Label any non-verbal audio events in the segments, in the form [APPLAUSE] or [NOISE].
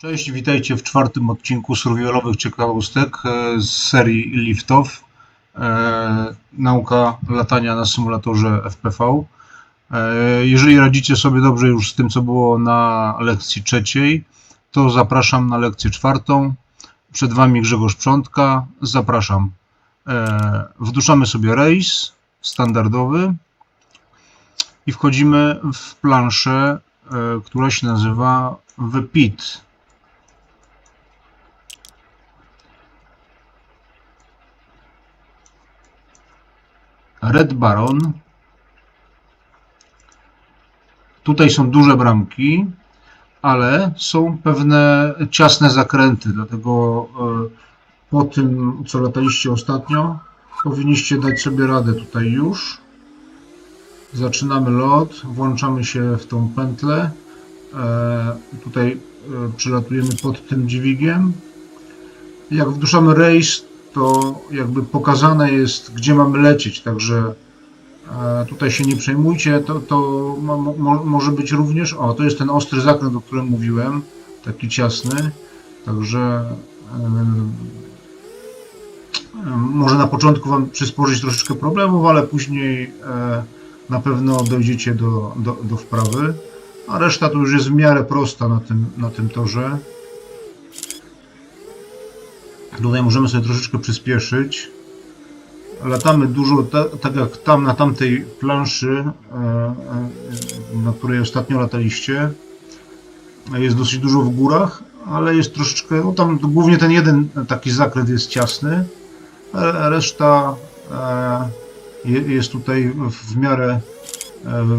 Cześć, witajcie w czwartym odcinku survivalowych ciekawostek e, z serii Liftoff. E, nauka latania na symulatorze FPV. E, jeżeli radzicie sobie dobrze już z tym, co było na lekcji trzeciej, to zapraszam na lekcję czwartą. Przed Wami Grzegorz Przątka. Zapraszam. Wduszamy sobie rejs standardowy i wchodzimy w planszę, która się nazywa The Red Baron. Tutaj są duże bramki, ale są pewne ciasne zakręty, dlatego e, po tym, co lataliście ostatnio, powinniście dać sobie radę tutaj już. Zaczynamy lot, włączamy się w tą pętlę. E, Tutaj e, przylatujemy pod tym dźwigiem. Jak wduszamy rejs, to jakby pokazane jest, gdzie mamy lecieć, także e, tutaj się nie przejmujcie, to, to mo, mo, może być również, o to jest ten ostry zakręt, o którym mówiłem, taki ciasny, także e, może na początku Wam przysporzyć troszeczkę problemów, ale później e, na pewno dojdziecie do, do, do wprawy, a reszta to już jest w miarę prosta na tym, na tym torze. Tutaj możemy sobie troszeczkę przyspieszyć. Latamy dużo, ta, tak jak tam na tamtej planszy, e, e, na której ostatnio lataliście. Jest dosyć dużo w górach, ale jest troszeczkę, no tam głównie ten jeden taki zakręt jest ciasny, reszta e, je- jest tutaj w miarę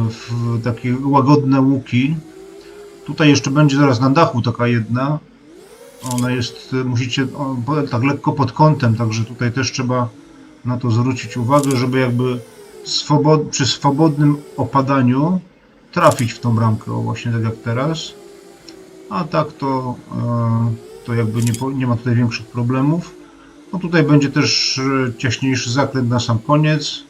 w takie łagodne łuki. Tutaj jeszcze będzie zaraz na dachu taka jedna, ona jest, musicie tak lekko pod kątem, także tutaj też trzeba na to zwrócić uwagę, żeby jakby swobod, przy swobodnym opadaniu trafić w tą bramkę, o właśnie tak jak teraz. A tak to, e, to jakby nie, nie ma tutaj większych problemów. No tutaj będzie też e, ciaśniejszy zakręt na sam koniec.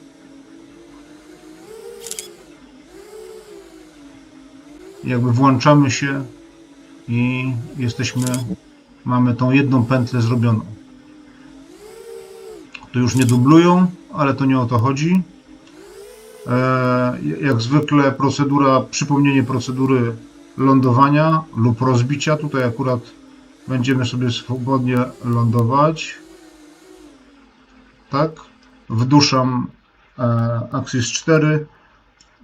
Jakby włączamy się i jesteśmy mamy tą jedną pętlę zrobioną. Tu już nie dublują, ale to nie o to chodzi. E, jak zwykle procedura, przypomnienie procedury lądowania lub rozbicia. Tutaj akurat będziemy sobie swobodnie lądować. Tak. Wduszam e, Axis 4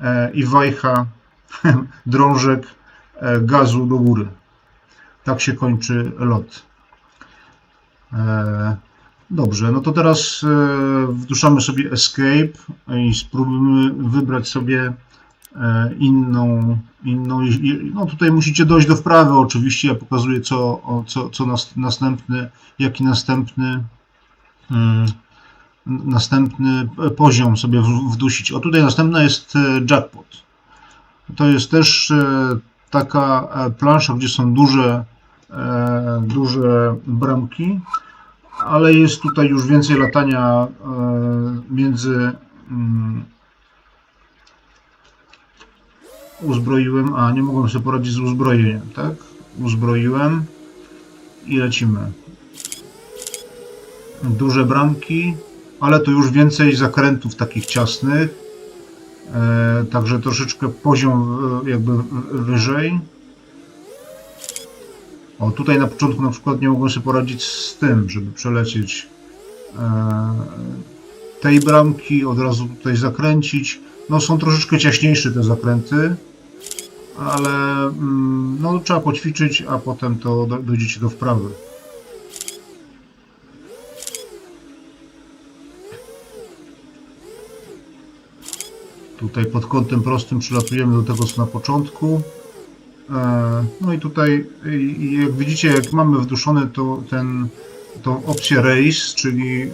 e, i wajcha [LAUGHS] drążek gazu do góry. Tak się kończy lot. E, Dobrze, no to teraz e, wduszamy sobie Escape i spróbujmy wybrać sobie e, inną, inną. No tutaj musicie dojść do wprawy, oczywiście. Ja pokazuję, co, co, co nas, następny, jaki następny, mm, następny poziom sobie wdusić. O tutaj następna jest Jackpot. To jest też taka plansza, gdzie są duże, duże bramki, ale jest tutaj już więcej latania e, między mm, uzbroiłem, a nie mogłem sobie poradzić z uzbrojeniem, tak? Uzbroiłem i lecimy. Duże bramki, ale to już więcej zakrętów takich ciasnych, e, także troszeczkę poziom e, jakby wyżej. O, tutaj na początku na przykład nie mogłem sobie poradzić z tym, żeby przelecieć e, tej bramki, od razu tutaj zakręcić. No są troszeczkę ciaśniejsze te zakręty, ale mm, no trzeba poćwiczyć, a potem to do, dojdziecie do wprawy. Tutaj pod kątem prostym przylatujemy do tego co na początku. E, No i tutaj, jak widzicie, jak mamy wduszony to, ten, tą opcję race, czyli e,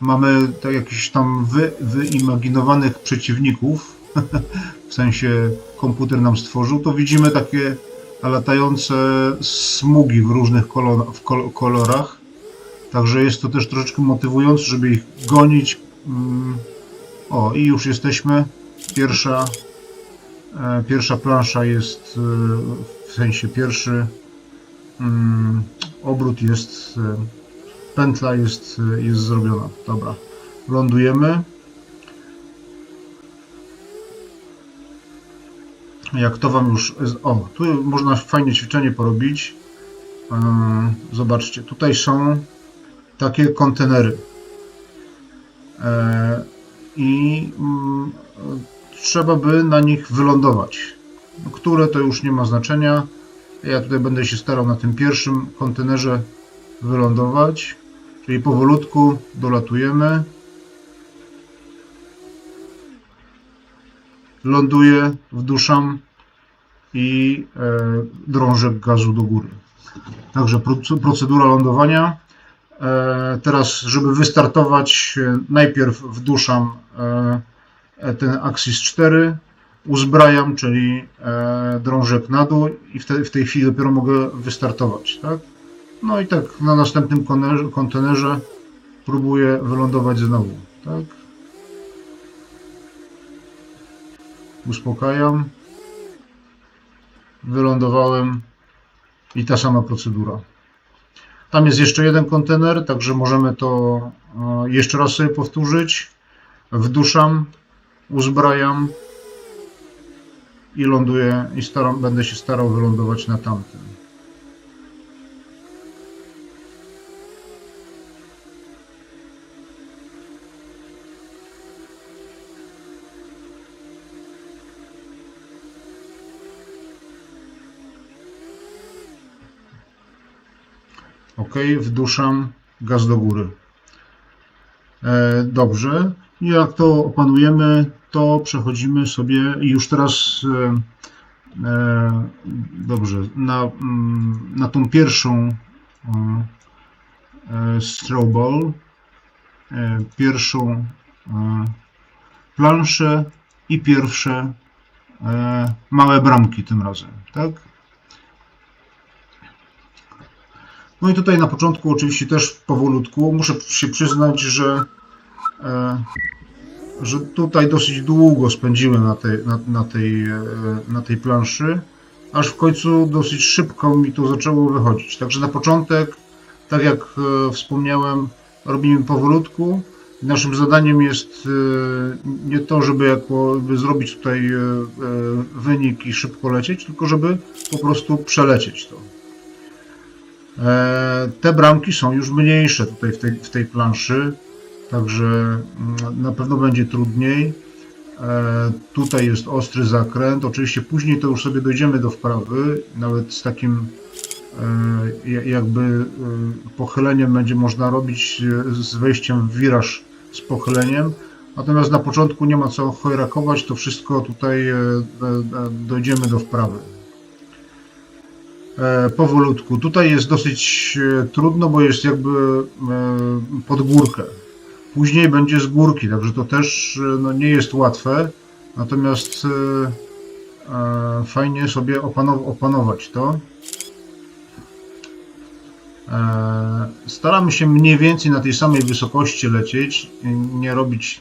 mamy tak tam wy, wyimaginowanych przeciwników, [LAUGHS] w sensie komputer nam stworzył, to widzimy takie latające smugi w różnych kolor, w kol, kolorach. Także jest to też troszeczkę motywujące, żeby ich gonić. Mm. O, i już jesteśmy. Pierwsza, pierwsza plansza jest e, w sensie pierwszy mm, obrót jest, e, pętla jest, e, jest zrobiona. Dobra, lądujemy. Jak to Wam już. O, tu można fajnie ćwiczenie porobić. Zobaczcie, tutaj są takie kontenery. I mm, trzeba by na nich wylądować. Które to już nie ma znaczenia. Ja tutaj będę się starał na tym pierwszym kontenerze wylądować. Czyli powolutku dolatujemy. Ląduję, wduszam i e, drążek gazu do góry. Także proc- procedura lądowania. E, teraz, żeby wystartować, e, najpierw wduszam ten Axis 4, uzbrajam, czyli e, drążek na dół i w, te, w tej chwili dopiero mogę wystartować. Tak? No i tak na następnym kontenerze próbuję wylądować znowu. Tak? Uspokajam. Wylądowałem i ta sama procedura. Tam jest jeszcze jeden kontener, także możemy to e, jeszcze raz sobie powtórzyć. Wduszam, uzbrajam i ląduję i staram, będę się starał wylądować na tamtym. Ok, wduszam gaz do góry. E, dobrze. Jak to opanujemy, to przechodzimy sobie już teraz e, e, dobrze, na, mm, na tą pierwszą e, e, strobol, e, pierwszą e, planszę i pierwsze małe bramki tym razem, tak? No i tutaj na początku oczywiście też powolutku muszę się przyznać, że, że tutaj dosyć długo spędziłem na tej, na, na, tej, e, na tej planszy, aż w końcu dosyć szybko mi to zaczęło wychodzić. Także na początek, tak jak e, wspomniałem, robimy powolutku. Naszym zadaniem jest e, nie to, żeby jakby zrobić tutaj e, e, wynik i szybko lecieć, tylko żeby po prostu przelecieć to. E, Te bramki są już mniejsze tutaj w tej, w tej planszy, także mm, na pewno będzie trudniej. E, Tutaj jest ostry zakręt. Oczywiście później to już sobie dojdziemy do wprawy, nawet z takim e, ja- jakby e, pochyleniem będzie można robić z wejściem w wiraż z pochyleniem. Natomiast na początku nie ma co chojrakować, to wszystko tutaj dojdziemy do wprawy powolutku. Tutaj jest dosyć trudno, bo jest jakby pod górkę. Później będzie z górki, także to też e, no, nie jest łatwe. Natomiast e, e, fajnie sobie opanow- opanować to. E, staramy się mniej więcej na tej samej wysokości lecieć, nie robić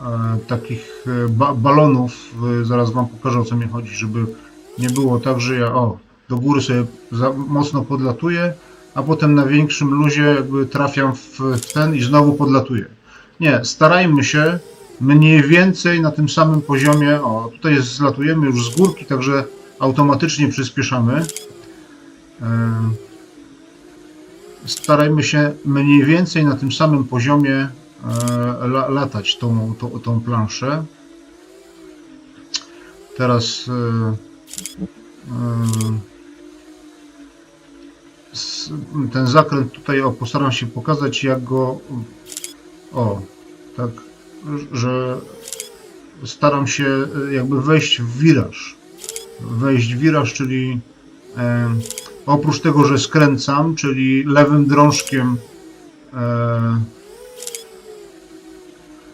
e, takich e, ba- balonów. Zaraz Wam pokażę o co mi chodzi, żeby nie było tak, że ja o, do góry sobie mocno podlatuję, a potem na większym luzie jakby trafiam w, w ten i znowu podlatuję. Nie, starajmy się mniej więcej na tym samym poziomie. O, tutaj zlatujemy już z górki, także automatycznie przyspieszamy. Starajmy się mniej więcej na tym samym poziomie e, la, latać tą, tą, tą planszę. Teraz e, e, ten zakręt tutaj o, postaram się pokazać jak go o tak, że staram się e, jakby wejść w wiraż. Wejść w wiraż, czyli e, oprócz tego, że skręcam, czyli lewym drążkiem e,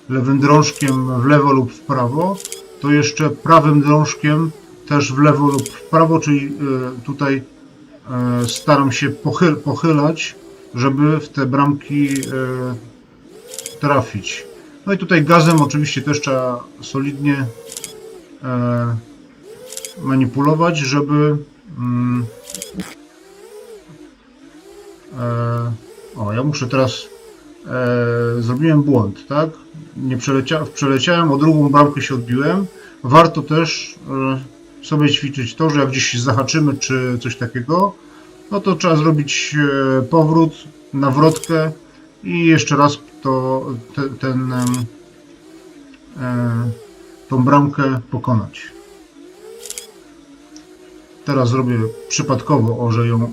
lewym drążkiem w lewo lub w prawo, to jeszcze prawym drążkiem też w lewo lub w prawo, czyli e, tutaj e, staram się pochyl, pochylać, żeby w te bramki trafić. No i tutaj gazem oczywiście też trzeba solidnie e, manipulować, żeby mm, E, o, ja muszę teraz. E, zrobiłem błąd, tak? Nie przelecia, przeleciałem, o drugą bramkę się odbiłem. Warto też e, sobie ćwiczyć to, że jak gdzieś zahaczymy czy coś takiego, no to trzeba zrobić e, powrót, nawrotkę i jeszcze raz to, te, ten, e, tą bramkę pokonać. Teraz zrobię przypadkowo, o, że ją e,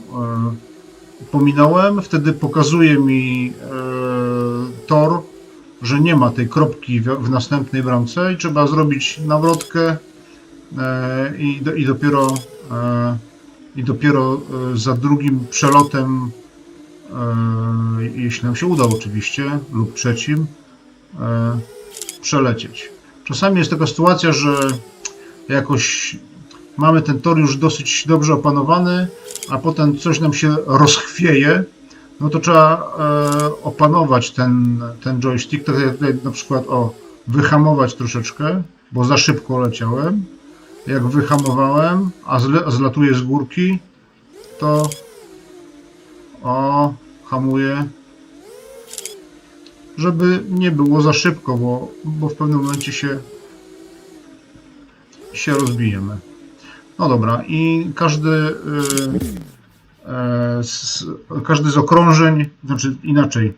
pominąłem. Wtedy pokazuje mi e, tor, że nie ma tej kropki w, w następnej bramce i trzeba zrobić nawrotkę e, i, do, i dopiero e, i dopiero e, za drugim przelotem, jeśli nam się uda oczywiście, lub trzecim, e, przelecieć. Czasami jest taka sytuacja, że jakoś mamy ten tor już dosyć dobrze opanowany, a potem coś nam się rozchwieje, no to trzeba e, opanować ten, ten joystick, tak jak tutaj na przykład o, wyhamować troszeczkę, bo za szybko leciałem. Jak wyhamowałem, a, a zlatuję z górki, to o, hamuję, żeby nie było za szybko, bo, bo w pewnym momencie się, się rozbijemy. No dobra, i każdy, y, e, z, każdy z okrążeń, znaczy inaczej,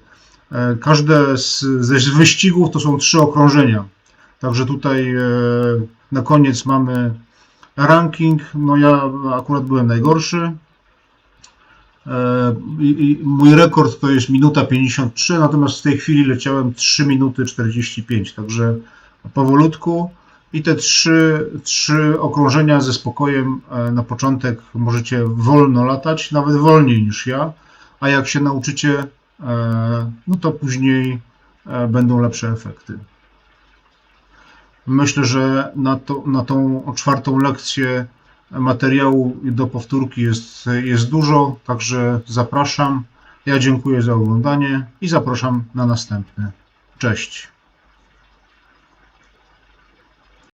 e, każde z, ze wyścigów to są trzy okrążenia. Także tutaj e, na koniec mamy ranking. No ja akurat byłem najgorszy. E, Mój rekord to jest minuta 53, natomiast w tej chwili leciałem 3 minuty 45, także powolutku. I te trzy, trzy okrążenia ze spokojem e, na początek możecie wolno latać, nawet wolniej niż ja, a jak się nauczycie, e, no to później będą lepsze efekty. Myślę, że na, to, na tą czwartą lekcję materiału do powtórki jest, jest dużo, także zapraszam. Ja dziękuję za oglądanie i zapraszam na następne. Cześć.